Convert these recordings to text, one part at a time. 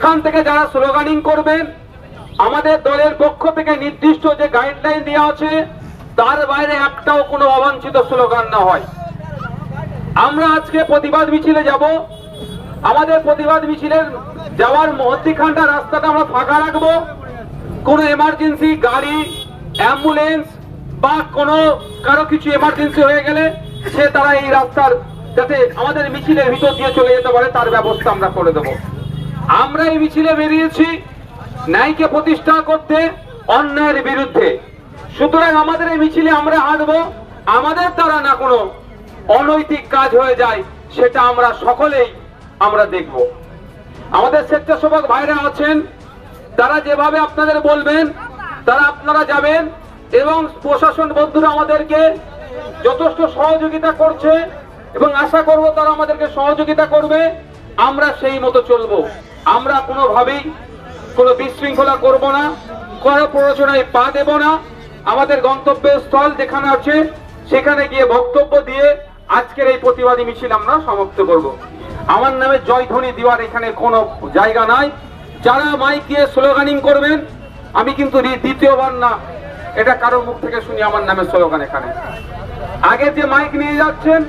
এখান থেকে যারা স্লোগানিং করবেন আমাদের দলের পক্ষ থেকে নির্দিষ্ট যে গাইডলাইন দেওয়া আছে, তার বাইরে একটাও কোনো অবাঞ্ছিত স্লোগান না হয়। আমরা আজকে প্রতিবাদ মিছিলে যাব। আমাদের প্রতিবাদ মিছিলের যাওয়ার মধ্যিখানটা রাস্তাটা আমরা ফাঁকা রাখব। কোনো এমার্জেন্সি গাড়ি অ্যাম্বুলেন্স বা কোনো, কারও কিছু এমার্জেন্সি হয়ে গেলে সে তারা এই রাস্তার যাতে আমাদের মিছিলের ভিতর দিয়ে চলে যেতে পারে, তার ব্যবস্থা আমরা করে দেব। আমরা এই মিছিলে বেরিয়েছি, ন্যায়কে প্রতিষ্ঠা করতে, অন্যায়ের বিরুদ্ধে। সুতরাং আমাদের এই মিছিলে আমরা হাঁটবো, আমাদের দ্বারা না কোনো অনৈতিক কাজ হয়ে যায়, সেটা আমরা সকলেই আমরা দেখব। আমাদের স্বেচ্ছাসেবক ভাইরা আছেন, তারা যেভাবে আপনাদের বলবেন, তারা আপনারা যাবেন, এবং প্রশাসন বন্ধুরা আমাদেরকে যথেষ্ট সহযোগিতা করছে, এবং আশা করব তারা আমাদেরকে সহযোগিতা করবে, আমরা সেই মতো চলবো। আমরা কোনোভাবেই কোনো বিশৃঙ্খলা করব না, কোনো প্ররোচনায় পা দেব না। আমাদের গন্তব্যের স্থল যেখানে আছে, সেখানে গিয়ে বক্তব্য দিয়ে আজকের এই প্রতিবাদী মিছিল আমরা সমাপ্ত করব। আমার নামে জয়ধ্বনি দেওয়ার এখানে কোনো জায়গা নাই। যারা মাইক দিয়ে স্লোগানিং করবেন, আমি কিন্তু দ্বিতীয়বার না, এটা কারোর মুখ থেকে শুনি আমার নামে স্লোগান এখানে। আগে যে মাইক নিয়ে যাচ্ছেন,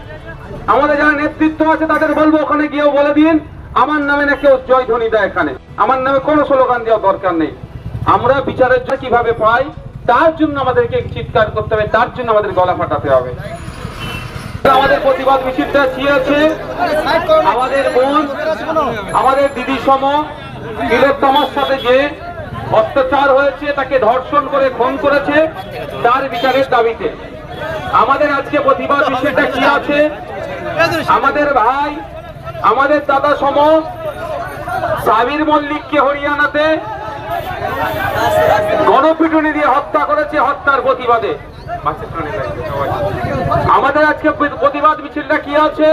আমাদের যারা নেতৃত্ব আছে তাদের বলব, ওখানে গিয়েও বলে দিন। আমার নামে না কেউ জয়ধ্বনি দেয় এখানে। আমার নামে কোনো স্লোগান দেওয়ার দরকার নেই। আমরা বিচারের জন্য কীভাবে পাই, তার জন্য আমাদেরকে চিৎকার করতে হবে, তার জন্য আমাদের গলা ফাটাতে হবে। আমাদের প্রতিবাদ মিছিলটা চিয়েছে আমাদের বোন, আমাদের দিদি সম তিলোত্তমার সাথে যে অত্যাচার হয়েছে, তাকে ধর্ষণ করে খুন করেছে, তার বিচারের দাবিতে। আমাদের আজকে প্রতিবাদ মিছিলটা কি আছে? আমাদের ভাই আমাদের দাদা সম, সাবির মল্লিককে হরিয়ানাতে গণপিটুনি দিয়ে হত্যা করেছে হত্যার প্রতিবাদে। আমাদের আজকে প্রতিবাদ মিছিলটা কি আছে?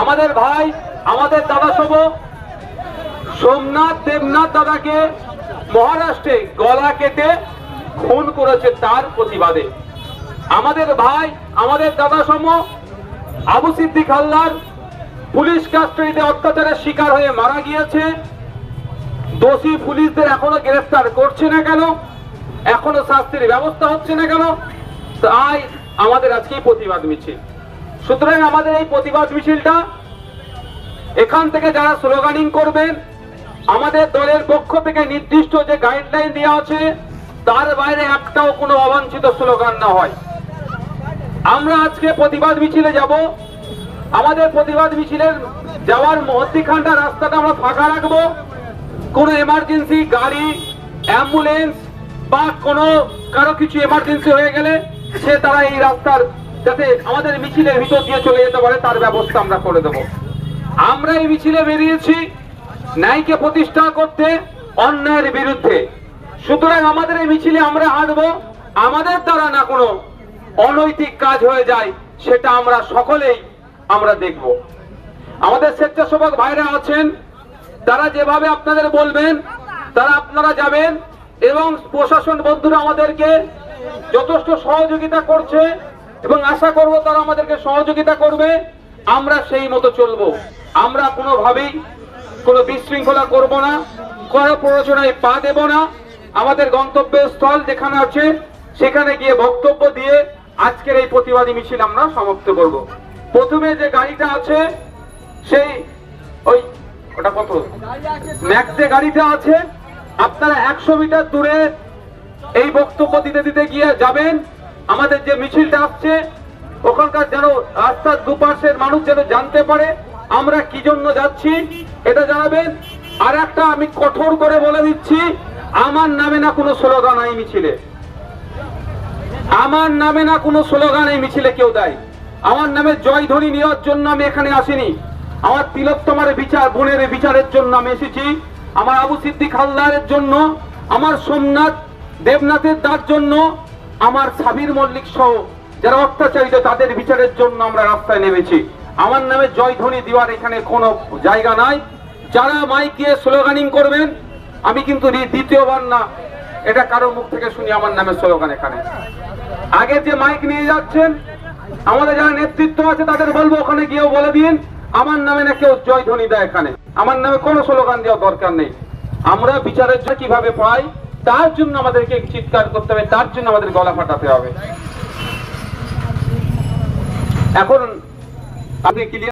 আমাদের ভাই, আমাদের দাদা সব সোমনাথ দেবনাথ দাদাকে মহারাষ্ট্রে গলা কেটে খুন করেছে তার প্রতিবাদে। আমাদের ভাই, আমাদের দাদা সম, আবু সিদ্দিক হাল্লার পুলিশ কাস্টডিতে অত্যাচারের শিকার হয়ে মারা গিয়েছে। দোষী পুলিশদের এখনও গ্রেফতার করছে না কেন? এখনও শাস্তির ব্যবস্থা হচ্ছে না কেন? তাই আমাদের আজকে এই প্রতিবাদ মিছিল। সুতরাং আমাদের এই প্রতিবাদ মিছিলটা এখান থেকে যারা স্লোগানিং করবেন, আমাদের দলের পক্ষ থেকে নির্দিষ্ট যে গাইডলাইন দেওয়া আছে, তার বাইরে একটাও কোনো অবাঞ্ছিত স্লোগান না হয়। আমরা আজকে প্রতিবাদ মিছিলে যাব। আমাদের প্রতিবাদ মিছিলের যাওয়ার মধ্যিখানটা রাস্তাটা আমরা ফাঁকা রাখব। কোনো এমার্জেন্সি গাড়ি অ্যাম্বুলেন্স বা কোনো কারও কিছু এমার্জেন্সি হয়ে গেলে সে তারা এই রাস্তার যাতে আমাদের মিছিলের ভিতর দিয়ে চলে যেতে পারে, তার ব্যবস্থা আমরা করে দেব। আমরা এই মিছিলে বেরিয়েছি ন্যায়কে প্রতিষ্ঠা করতে, অন্যায়ের বিরুদ্ধে। সুতরাং আমাদের এই মিছিলে আমরা হাঁটবো, আমাদের দ্বারা না কোনো অনৈতিক কাজ হয়ে যায়, সেটা আমরা সকলেই আমরা দেখব। আমাদের স্বেচ্ছাসেবক ভাইরা আছেন, তারা যেভাবে আপনাদের বলবেন, তারা আপনারা যাবেন এবং প্রশাসন বন্ধুরা আমাদেরকে যথেষ্ট সহযোগিতা করছে এবং আশা করব তারা আমাদেরকে সহযোগিতা করবে। আমরা সেই মতো চলবো। আমরা কোনোভাবেই কোনো বিশৃঙ্খলা করব না, কোনো প্ররোচনায় পা দেব না। আমাদের গন্তব্যের স্থল যেখানে আছে, সেখানে গিয়ে বক্তব্য দিয়ে আজকের এই প্রতিবাদী মিছিল আমরা সমাপ্ত করব। প্রথমে যে গাড়িটা আছে, সেই ওই ওটা কত? ম্যাক্স যে গাড়িটা আছে, আপনারা একশো মিটার দূরে এই বক্তব্য দিতে দিতে গিয়ে যাবেন। আমাদের যে মিছিলটা আসছে, ওখানকার যেন রাস্তার দুপাশের মানুষ যেন জানতে পারে, আমরা কি জন্য যাচ্ছি, এটা জানাবেন। আর একটা আমি কঠোর করে বলে দিচ্ছি, আমার নামে না কোনো স্লোগান এই মিছিলে। আমার নামে না কোনো স্লোগান এই মিছিলে কেউ দেয়। আমার নামে জয়ধ্বনি নেওয়ার জন্য আমি এখানে আসিনি। আমার তিলোত্তমার বিচার, বোনের বিচারের জন্য আমি এসেছি। আমার আবু সিদ্দিক হালদারের জন্য, আমার সোমনাথ দেবনাথের দার জন্য, আমার সাবির মল্লিক সহ যারা অত্যাচারিত, তাদের বিচারের জন্য আমরা রাস্তায় নেমেছি। আমার নামে জয়ধ্বনি দেওয়ার এখানে কোনো জায়গা নাই। যারা মাইক স্লোগানিং করবেন, আমি কিন্তু দ্বিতীয়বার না, এটা কারোর মুখ থেকে শুনি, আমার নামে স্লোগান এখানে। আগে যে মাইক নিয়ে যাচ্ছেন আমাদের যারা নেতৃত্ব আছে, তাদের বলব ওখানে গিয়েও বলে দিন, আমার নামে না কেউ জয়ধ্বনি দেয় এখানে। আমার নামে কোনো স্লোগান দেওয়া দরকার নেই। আমরা বিচারের জন্য কীভাবে পাই, তার জন্য আমাদেরকে চিৎকার করতে হবে, তার জন্য আমাদের গলা ফাটাতে হবে। এখন আপনি ক্লিয়ার